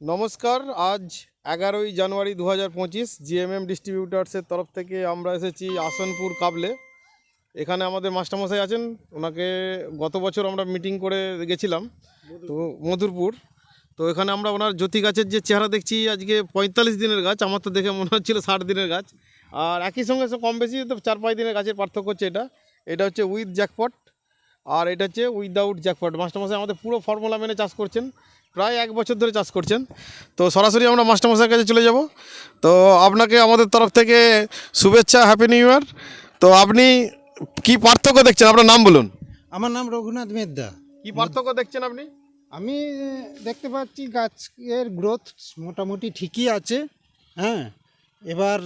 নমস্কার, আজ এগারোই জানুয়ারি দু হাজার পঁচিশ জিএমএম ডিস্ট্রিবিউটার্সের তরফ থেকে আমরা এসেছি আসনপুর কাবলে। এখানে আমাদের মাস্টারমশাই আছেন, ওনাকে গত বছর আমরা মিটিং করে গেছিলাম, তো মধুরপুর। তো এখানে আমরা ওনার জ্যোতি গাছের যে চেহারা দেখছি, আজকে পঁয়তাল্লিশ দিনের গাছ, আমার তো দেখে মনে হচ্ছিল ষাট দিনের গাছ। আর একই সঙ্গে কম বেশি, তো চার পাঁচ দিনের গাছের পার্থক্য হচ্ছে এটা। এটা হচ্ছে উইথ জ্যাকপট, আর এটা হচ্ছে উইদাউট জ্যাকপট। মাস্টারমশাই আমাদের পুরো ফর্মুলা মেনে চাষ করছেন। প্রায় এক বছর ধরে চাষ করছেন। তো সরাসরি আমরা মাস্টারমশাইয়ের কাছে চলে যাব। তো আপনাকে আমাদের তরফ থেকে শুভেচ্ছা হ্যাপি নিউ ইয়ার তো আপনি কি পার্থক্য দেখছেন? আপনার নাম বলুন। আমার নাম রঘুনাথ মেদ্দা। কি পার্থক্য দেখছেন আপনি? আমি দেখতে পাচ্ছি গাছের গ্রোথ মোটামুটি ঠিকই আছে। হ্যাঁ এবার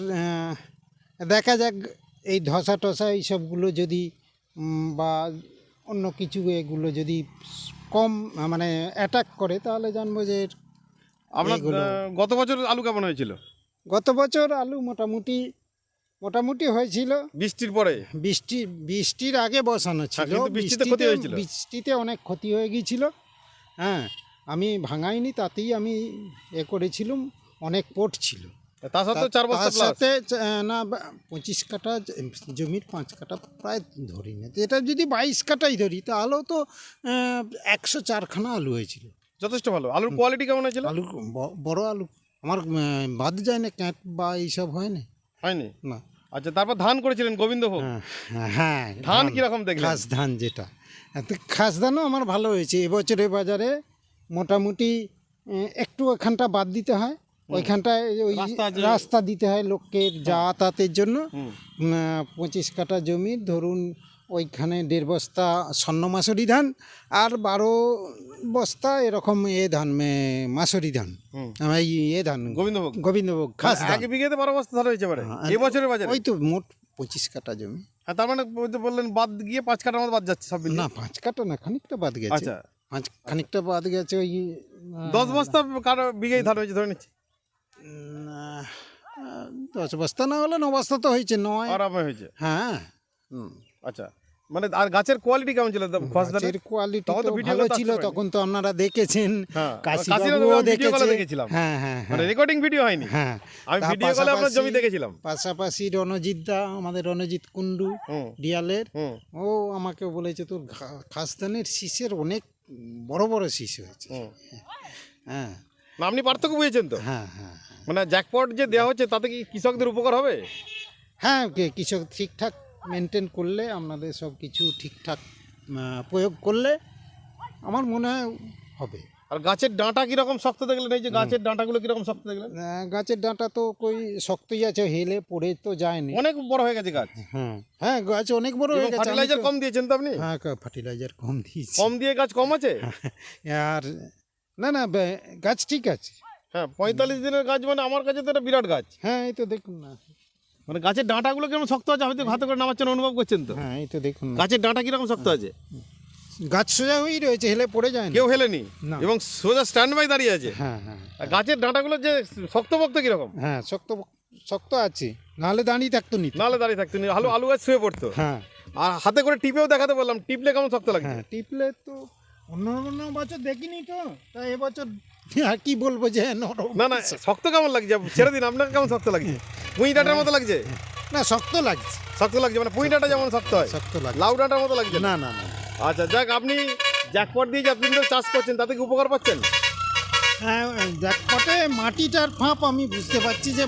দেখা যাক এই ধসা টসা এইসবগুলো যদি বা অন্য কিছু এগুলো যদি কম মানে অ্যাটাক করে তাহলে জানব যে আপনার গত বছর আলু কেমন হয়েছিল? গত বছর আলু মোটামুটি মোটামুটি হয়েছিল। বৃষ্টির পরে? বৃষ্টি বৃষ্টির আগে বসানো ছিল। হ্যাঁ, বৃষ্টিতে। বৃষ্টিতে অনেক ক্ষতি হয়ে গিয়েছিল। হ্যাঁ আমি ভাঙাইনি তাতেই আমি এ করেছিলাম অনেক পোট ছিল। তার সত্ত্বেও চার প্লাস সাথে না পঁচিশ কাঠা জমির পাঁচ কাঠা প্রায় ধরি না। এটা যদি বাইশ কাঠাই ধরি তাহলেও তো একশো চারখানা আলু হয়েছিল। যথেষ্ট ভালো। আলুর কোয়ালিটি কেমন হয়েছিল? আলু বড় আলু। আমার বাদ যায় না ক্যাঁট বা এইসব হয় না। হয়নি? না। আচ্ছা তারপর ধান করেছিলেন গোবিন্দভোগ হ্যাঁ, হ্যাঁ ধান কীরকম দেখলেন? খাস ধান যেটা। তো খাস ধানও আমার ভালো হয়েছে। এবছরে বাজারে মোটামুটি একটু ওখানটা বাদ দিতে হয়। ওইখানটায় ওই রাস্তা দিতে হয় লোকের যাতায়াতের জন্য। পঁচিশ কাঠা জমি ধরুন ওইখানে দেড় বস্তা স্বর্ণ মাসুরি ধান আর বারো বস্তা এরকম এ ধান মাসুরি ধান। এই এ ধান গোবিন্দভোগ। গোবিন্দভোগ খাস এক বিঘেতে বারো বস্তা ধান হয়েছে এবারে? হ্যাঁ, এবছরের বাজারে? ওই তো মোট পঁচিশ কাঠা জমি। হ্যাঁ তার মানে ওই তো বললেন বাদ গিয়ে পাঁচ কাটার মতো বাদ যাচ্ছে সব না পাঁচ কাটা না খানিকটা বাদ গেছে। আচ্ছা। পাঁচ খানিকটা বাদ গেছে ওই দশ বস্তা কারও বিঘেই ধান হয়েছে ধরে নিচ্ছি। দশ বস্তা না হলে ন বস্তা তো হয়েছে নয়। আরামে হয়েছে। হ্যাঁ। হুম। আচ্ছা। মানে আর গাছের কোয়ালিটি কেমন ছিল? গাছের কোয়ালিটি তো ভালো ছিল তখন তো আপনারা দেখেছেন। হ্যাঁ, কাশি কাশিরা তো বাবুও আমি video call এ দেখেছে। দেখেছিলাম। হ্যাঁ হ্যাঁ মানে হ্যাঁ রেকর্ডিং ভিডিও হয়নি। হ্যাঁ। আমি ভিডিও কলে আপনার জমি পাশাপাশি- দেখেছিলাম। পাশাপাশি রণজিৎ দা আমাদের রণজিৎ কুন্ডু ডিয়ালের ও আমাকে বলেছে তোর খাসদানের শীষের অনেক বড় বড় শীষ হয়েছে। হ্যাঁ। না আপনি পার্থক্য বুঝেছেন তো? হ্যাঁ হ্যাঁ মানে জ্যাকপট যে দেওয়া হচ্ছে তাতে কি কৃষকদের উপকার হবে? হ্যাঁ কৃষক ঠিকঠাক মেনটেন করলে আপনাদের সব কিছু ঠিকঠাক প্রয়োগ করলে আমার মনে হয় হবে। আর গাছের ডাঁটা কীরকম শক্ত দেখলেন? এই যে গাছের ডাঁটাগুলো কীরকম শক্ত দেখলেন? গাছের ডাঁটা তো কই শক্তই আছে হেলে পড়ে তো যায়নি। অনেক বড় হয়ে গেছে গাছ। হ্যাঁ হ্যাঁ গাছ অনেক বড় হয়ে গেছে ফার্টিলাইজার কম দিয়েছেন তো আপনি? হ্যাঁ ফার্টিলাইজার কম দিয়েছি। কম দিয়ে গাছ কম আছে? আর না না বে- গাছ ঠিক আছে। হ্যাঁ পঁয়তাল্লিশ দিনের গাছ মানে আমার কাছে তো এটা বিরাট গাছ। হ্যাঁ এই তো দেখুন না। মানে গাছের ডাঁটাগুলো কেমন শক্ত আছে? হয়তো হাতে করে নামাচ্ছেন অনুভব করছেন তো। হ্যাঁ এই তো দেখুন না। গাছের ডাঁটা কীরকম শক্ত আছে? গাছ সোজা হয়েই রয়েছে হেলে পড়ে যায় না। কেউ হেলেনি? না। এবং সোজা স্ট্যান্ড বাই দাঁড়িয়ে আছে? হ্যাঁ হ্যাঁ আর গাছের ডাঁটাগুলো যে শক্ত বক্ত কীরকম? হ্যাঁ শক্ত শক্ত আছে। নাহলে দাঁড়িয়ে থাকতো নিতে নাহলে দাঁড়িয়ে থাকতো না, আলু আলু গাছ শুয়ে পড়তো। হ্যাঁ। আর হাতে করে টিপেও দেখাতে বললাম টিপলে কেমন শক্ত লাগছে? হ্যাঁ টিপলে তো অন্য অন্য বছর দেখিনি তো তা এবছর আর কি বলব যে নরম না না শক্ত কেমন লাগছে? ছেড়ে দিন আপনাকে কেমন শক্ত লাগছে? পুঁই ডাঁটার মতো লাগছে? না শক্ত লাগছে। শক্ত লাগছে মানে পুঁই ডাঁটা যেমন শক্ত হয়। শক্ত লাগছে। লাউ ডাঁটার মতো লাগছে? না না না। আচ্ছা যাক আপনি জ্যাকপট দিয়ে যে আপনি চাষ করছেন তাতে কি উপকার পাচ্ছেন? হ্যাঁ জ্যাকপটে মাটিটার ফাঁপ আমি বুঝতে পারছি যে